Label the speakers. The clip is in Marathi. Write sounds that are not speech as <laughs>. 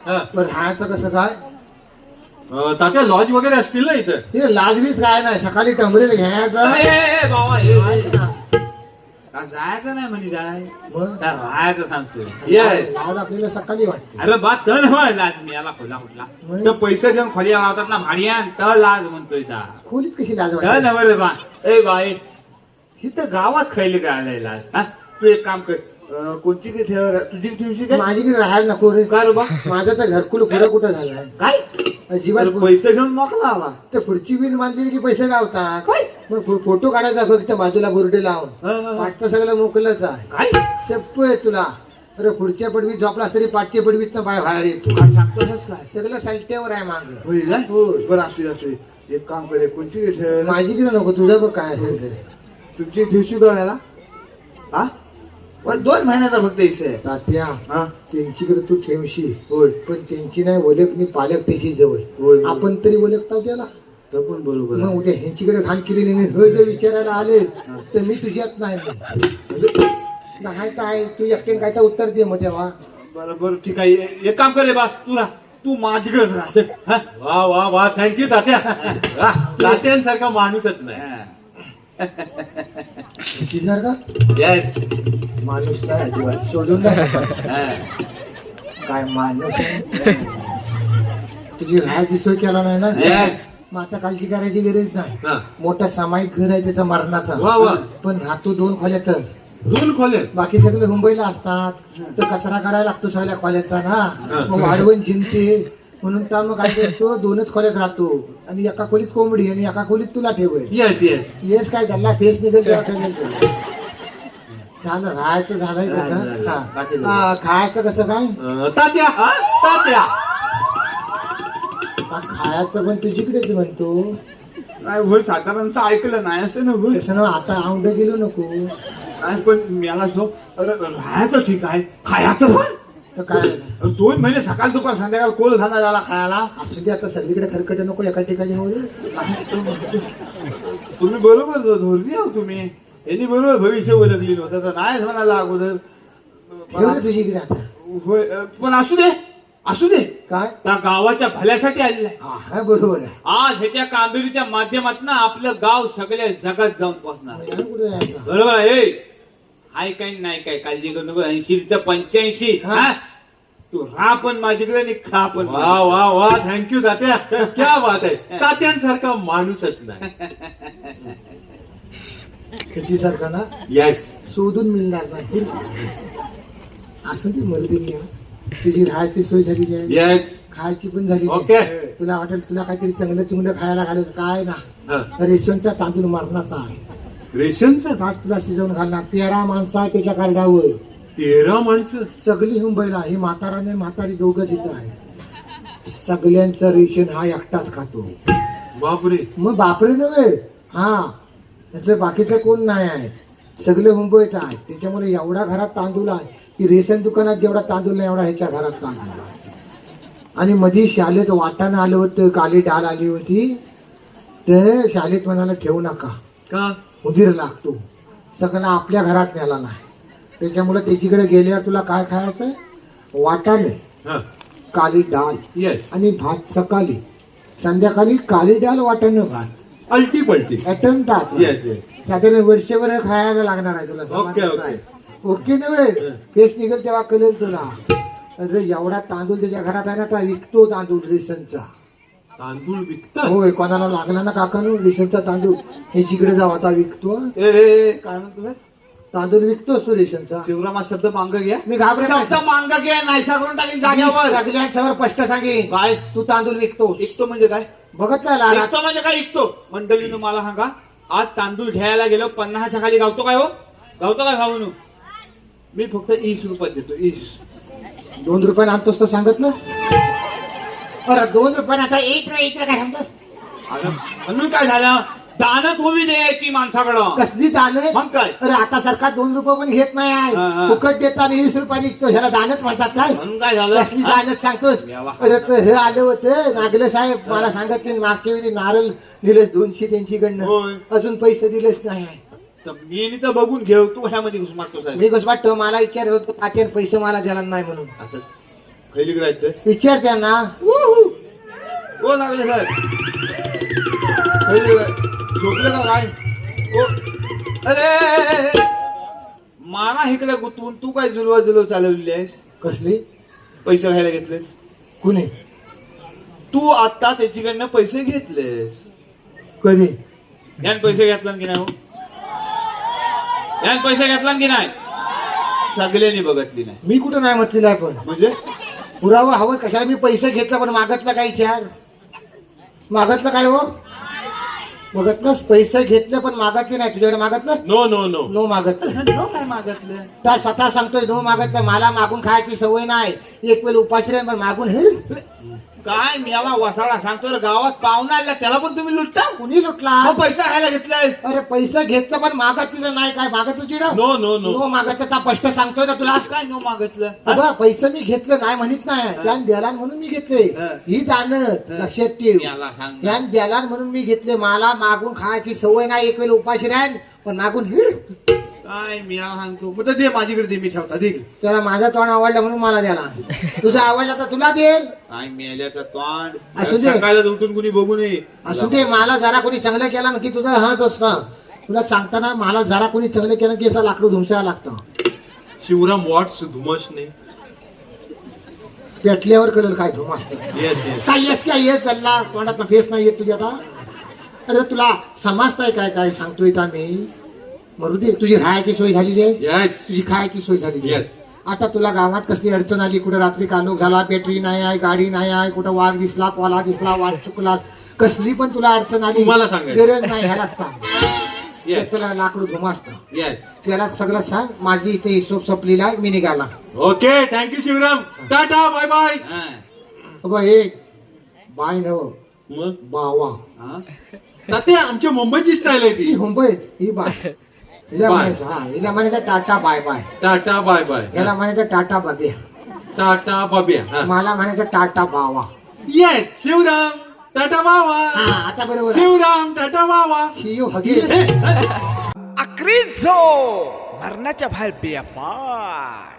Speaker 1: हा.
Speaker 2: पण राहायचं कसं काय?
Speaker 1: तात्या लॉज वगैरे असतील ना इथं?
Speaker 2: हे लाजवीच काय नाही सकाळी टंबरेल घ्यायचं.
Speaker 3: जायचं नाही. म्हणजे जाय? राहायचं सांगतो
Speaker 1: Yes.
Speaker 2: लाज आपल्याला सकाळी वाटते.
Speaker 3: अरे बा तण होय लाज मी याला खोला कुठला? तर पैसे देऊन खोली लावतात ना भाडियान तर लाज म्हणतोय ता
Speaker 2: खोलीत कशी लाज वाटते?
Speaker 3: नव्हे रे बा. ए बाई ही तर गावात खैली काय लाज हा? तू एक काम कर अं, कोणची ती ठेव तुझी ठेवशी काय?
Speaker 2: माझीकडे राहायला नको रे.
Speaker 3: काय रे बा?
Speaker 2: माझं तर घरकुल पुढं कुठं झालंय
Speaker 3: काय?
Speaker 2: अजिबात
Speaker 3: तर पैसे घेऊन मोकला आला.
Speaker 2: ते पुढची बिल मानली की पैसे गावतात मग फो- फोटो काढायचा फक्त बाजूला बुरडे लावून.
Speaker 3: हं, हं.
Speaker 2: पाठचं सगळं मोकलंच आहे.
Speaker 3: काय?
Speaker 2: आहे तुला. अरे पुढच्या पडवीत झोपलास तरी पाठच्या पडवीत ना बाय बाहेर येतो.
Speaker 3: काय सांगतोस काय?
Speaker 2: सगळं सलट्यावर आहे माग.
Speaker 3: काय. बरं असू दे, असू दे. एक काम कर कोणची ठेव?
Speaker 2: माझीकडे नको तुझं बघ काय असेल ते.
Speaker 3: तुमची ठेवशी का याला? हा दोन महिन्याचा फक्त इसे आहे.
Speaker 2: तात्या
Speaker 3: हा?
Speaker 2: त्यांचीकडे तू ठेवशी
Speaker 3: होय.
Speaker 2: पण त्यांची नाही ओळख मी पालक त्याची जवळ
Speaker 3: होय.
Speaker 2: आपण तरी ओळखता त्याला
Speaker 3: तर पण बरोबर
Speaker 2: मग
Speaker 3: आहे.
Speaker 2: उद्या ह्यांचीकडे घाण केलेली नाही. हे जर विचारायला आले तर मी तुझ्यात नाही नाही तर आहे तू एकट्याने काय तर उत्तर दे मग तेव्हा.
Speaker 3: बरं बरं ठीक आहे. ए- एक काम कर रे बा तू राह. तू माझ्याकडेच राह. चल, हा?
Speaker 1: वा वा वा. Thank you Tatya. वा, तात्यांसारखा माणूसच नाही.
Speaker 3: हा.
Speaker 2: का?
Speaker 1: येस
Speaker 2: माणूस नाही अजिबात सोडून. काय माणूस? तुझी राहायची सोय केला नाही ना? मग आता कालची करायची गरज नाही. मोठा सामायिक घर आहे त्याचा मरणाचा. पण राहतो दोन खोल्यातच.
Speaker 1: दोन खोले
Speaker 2: बाकी सगळे मुंबईला असतात. तर कचरा काढायला लागतो सगळ्या खोल्याचा ना. मग वाढवण चिंते म्हणून तर मग काय करतो दोनच खोल्यात राहतो. आणि एका खोलीत कोंबडी आणि एका खोलीत तुला ठेवेल
Speaker 1: येस येस
Speaker 2: येस काय त्याला फेस निघेल. झालं राहायचं झालंय
Speaker 3: झालं,
Speaker 2: कसं
Speaker 3: झालं.
Speaker 2: हा.
Speaker 3: बाकी झालं.
Speaker 2: हा, खायचं कसं काय?
Speaker 1: अं, तात्या हा? तात्या.
Speaker 2: खायचं पण तुझीकडेच म्हणतो
Speaker 3: काय होय साधारणचं ऐकलं नाही असं ना होय.
Speaker 2: तसं ना आता औंड गेलो नको.
Speaker 3: नाही पण मला सो अरे राहायचं ठीक आहे खायचं पण
Speaker 2: तर काय?
Speaker 3: अरे दोन महिने सकाळ दुपार संध्याकाळ कोल खाणार याला खायला?
Speaker 2: असू दे आता सगळीकडे खरकट नको एका ठिकाणी होऊ दे.
Speaker 3: तुम्ही बरोबर धोरणी आहो तुम्ही. यांनी बरोबर भविष्य ओळखली नव्हतं तर नाहीच म्हणाला अगोदर.
Speaker 2: ठेव रे तुझीकडे आता.
Speaker 3: होय अ, पण असू दे असू दे.
Speaker 2: काय?
Speaker 3: त्या गावाच्या भल्यासाठी आलेलं आहे.
Speaker 2: हा हा बरोबर आहे.
Speaker 3: आज ह्याच्या कामगिरीच्या माध्यमातून आपलं गाव सगळ्या जगात जाऊन पोहोचणार आहे.
Speaker 2: हा, कुठे जायचं?
Speaker 3: बरोबर आहे. ए, हाय काही नाही काय काळजी करू नको. ऐंशी ते पंच्याऐंशी.
Speaker 2: हा.
Speaker 3: हा? तू राहा पण माझ्याकडे आणि खा पण
Speaker 1: वा वा वा. थँक्यू तात्या. <laughs> क्या बात आहे. तात्यांसारखा माणूसच नाही. <laughs>
Speaker 2: त्याची सारखा ना?
Speaker 1: येस
Speaker 2: शोधून मिळणार नाही. असं ती मर्दी तुझी राहायची सोय झाली आहे.
Speaker 1: येस
Speaker 2: खायची पण झाली
Speaker 1: ओके.
Speaker 2: तुला वाटेल तुला काहीतरी चांगलं चुंगलं खायला घालेल काय ना. रेशनचा तांदूळ मरणाचा आहे.
Speaker 1: रेशनचा?
Speaker 2: भात तुला शिजवून घालणार. तेरा माणसं आहे त्याच्या कार्डावर.
Speaker 1: तेरा माणसं?
Speaker 2: सगळी मुंबईला ही म्हाताराने म्हातारी दोघंच इथं आहे सगळ्यांचं रेशन हा एकटाच खातो.
Speaker 1: बापरे.
Speaker 2: मग बापरे नव्हे. हा. त्याचं बाकीचं कोण नाही आहे. सगळे मुंबईत आहे त्याच्यामुळे एवढा घरात तांदूळ आहे की रेशन दुकानात जेवढा तांदूळ नाही एवढा ह्याच्या घरात तांदूळ आहे. आणि मध्ये शाळेत वाटाणं आलं होतं काली डाल आली होती. तर शाळेत म्हणाला ठेवू नका.
Speaker 1: का?
Speaker 2: उधीर लागतो. सगळं आपल्या घरात नेला नाही. त्याच्यामुळे त्याच्याकडे गेल्यावर तुला काय खायचं वाटाणे काली डाल
Speaker 1: येस
Speaker 2: आणि भात सकाळी. संध्याकाळी काली डाल वाटाणं भात.
Speaker 1: अल्टी पलटी.
Speaker 2: ॲटम तास
Speaker 1: येस येस
Speaker 2: साधारण वर्षभर खायला लागणार आहे तुला
Speaker 1: ओके,
Speaker 2: समाधान
Speaker 1: ओके.
Speaker 2: नव्हे केस निघेल तेव्हा कळेल तुला. अरे एवढा तांदूळ त्याच्या घरात आहे ना तो विकतो तांदूळ रेशनचा.
Speaker 1: तांदूळ विकत?
Speaker 2: होय कोणाला लागला ना काकानो रेशनचा तांदूळ. हे जिकडे जाऊ आता विकतो.
Speaker 3: ए, काय म्हणतो बे?
Speaker 2: तांदूळ विकतोस तो रेशनचा.
Speaker 3: शिवरामा शब्द मांग घ्या
Speaker 2: मी घाबरे
Speaker 3: शब्द मांग घ्या नाहीसा करून टाकीन जाग्यावर
Speaker 2: सगळ्यांसमोर स्पष्ट सांगेन.
Speaker 3: काय?
Speaker 2: तू तांदूळ विकतोस.
Speaker 3: ऐकतो म्हणजे काय?
Speaker 2: बघत नाही लहान
Speaker 3: ऐकतो म्हणजे काय ऐकतो? मंडळीनं मला सांगा आज तांदूळ घ्यायला गेलो पन्नासच्या खाली गावतो काय हो? गावतो काय भाऊन? मी फक्त ईस रुपयात देतो ईस
Speaker 2: दोन रुपयाने आणतोस तर सांगत ना. बरं दोन रुपयाने आता एक रुपये काय सांगतोस?
Speaker 3: अरे, म्हणून काय झालं? दानं तुम्ही द्यायची माणसाकडं.
Speaker 2: कसली दाणे
Speaker 3: मग काय?
Speaker 2: अरे आता सरकार दोन रुपये पण घेत नाही
Speaker 3: हा, हा.
Speaker 2: आहे फुकट देताना वीस रुपये निघतो. ह्याला दानच म्हणतात काय?
Speaker 3: झालं?
Speaker 2: कसली
Speaker 3: हा?
Speaker 2: दानच सांगतोस?
Speaker 3: मेवा.
Speaker 2: अरे तर हे आले होते. नागले साहेब मला सांगत की मागच्या वेळी नारळ दिलेस दोनशे त्यांची
Speaker 3: होय.
Speaker 2: कडनं अजून पैसे दिलेच नाही आहे.
Speaker 3: तर मी नी तर बघून घेऊ. तू ह्यामध्ये घुसमाटतो साहेब?
Speaker 2: मी कसं वाटतं मला विचारत होतो तात्याने पैसे मला दिला नाही म्हणून.
Speaker 3: आता
Speaker 2: विचार त्यांना.
Speaker 3: हो लागले साहेब. खैलीकडे झोपले का काय? ओ अरे माना इकडे गुंतवून. तू काय जुलवा जुलव चालवलेली आहेस?
Speaker 2: कसली?
Speaker 3: पैसे घ्यायला घेतलेस?
Speaker 2: कुणी?
Speaker 3: तू आता त्याच्याकडनं पैसे घेतलेस.
Speaker 2: कधी?
Speaker 3: यान पैसे घेतला की नाही हो? यान पैसे घेतला की नाही? सगळ्यांनी बघतली नाही.
Speaker 2: मी कुठं नाही म्हटलेलं आहे पण.
Speaker 3: म्हणजे?
Speaker 2: पुरावा हवं कशाला? मी पैसे घेतला पण मागतला काय चार मागतलं काय हो? मागतलंच पैसे घेतले पण मागतले नाही. तुझ्याकडे मागतलं
Speaker 1: नो नो नो
Speaker 2: नो मागतलं
Speaker 3: नो काय मागतलं?
Speaker 2: त्या स्वतः सांगतोय नो मागतलं मला मागून खायची सवय नाही. एक वेळ उपाशी राहील पण मागून हे.
Speaker 3: काय मी याला वसाळा सांगतो रे, गावात पाहुणा आला त्याला पण तुम्ही लुटता?
Speaker 2: कुणी लुटला?
Speaker 3: मग पैसा खायला घेतलायस.
Speaker 2: अरे पैसे घेतलं पण मागतलं नाही काय मागत तुझी
Speaker 1: नो नो नो
Speaker 2: नो मागतलं स्पष्ट सांगतोय ना तुला.
Speaker 3: काय नो मागितलं?
Speaker 2: अबा पैसे मी घेतलं नाही म्हणत नाही. त्यान द्याला म्हणून मी घेतले.
Speaker 3: हा.
Speaker 2: ही जाणत लक्षात ठेव.
Speaker 3: याला सांग
Speaker 2: त्यान द्याला म्हणून मी घेतले. मला मागून खायची सवय नाही. एक वेळ उपाशी राहील पण मागून हिड
Speaker 3: काय मी याला सांगतो. मग तर दे माझीकडे दे मी ठेवता. दे.
Speaker 2: माझा तोंड आवडला म्हणून मला द्याला तुझा आवडला तर तुला
Speaker 3: काय मेल्याचा तोंड.
Speaker 2: असू दे.
Speaker 3: उठून कुणी बघू नये.
Speaker 2: असू दे मला जरा कोणी चांगलं केलं ना की तुझं हाच असतं. तुला सांगताना मला जरा कोणी चांगलं केलं की याचा लाकडू धुमसायला लागतं.
Speaker 1: शिवराम वॉट्स धुमस नाही.
Speaker 2: पेटल्यावर करेल काय धुमास
Speaker 1: येस येस
Speaker 2: काय येस काय येस चालला तोंडात फेस नाही येत तुझ्या आता. अरे तुला समजताय काय काय सांगतोय का मी मरू दे. तुझी राहायची सोय आहे
Speaker 1: येस
Speaker 2: तुझी खायची सोय आहे
Speaker 1: Yes.
Speaker 2: आता तुला गावात कसली अडचण आली? कुठं रात्री कालोख झाला बॅटरी नाही आहे गाडी नाही आहे कुठं वाघ दिसला कोला दिसला वाघ चुकलास. कसली पण तुला अडचण आली
Speaker 1: सांगायचं.
Speaker 2: गरज नाही ह्याला सांग. त्याला लाकडू धुमासतं
Speaker 1: येस
Speaker 2: त्याला सगळं सांग. माझी इथे हिशोब संपलेला आहे मी निघाला.
Speaker 1: Okay thank you Shivram tata bye bye.
Speaker 2: अबा हे बाय नव
Speaker 1: मग?
Speaker 2: बावा.
Speaker 3: हा?
Speaker 1: तात्या आमच्या मुंबईची स्टाईल आहे
Speaker 2: ही
Speaker 1: ती
Speaker 2: मुंबईत ही बाय. हिला. म्हणायचं हा हिला म्हणायचं tata bye bye.
Speaker 1: Tata bye bye.
Speaker 2: याला म्हणायचं टाटा बाब्या.
Speaker 1: टाटा बाब्या. हा.
Speaker 2: मला म्हणायचं टाटा बावा.
Speaker 1: येस शिवराम टाटा बाबा
Speaker 2: हा आता बरोबर. आहे.
Speaker 1: शिवराम टाटा बाबा
Speaker 2: शियो हगे.
Speaker 4: आक्रीझो मरणाच्या बाहेर बेफाट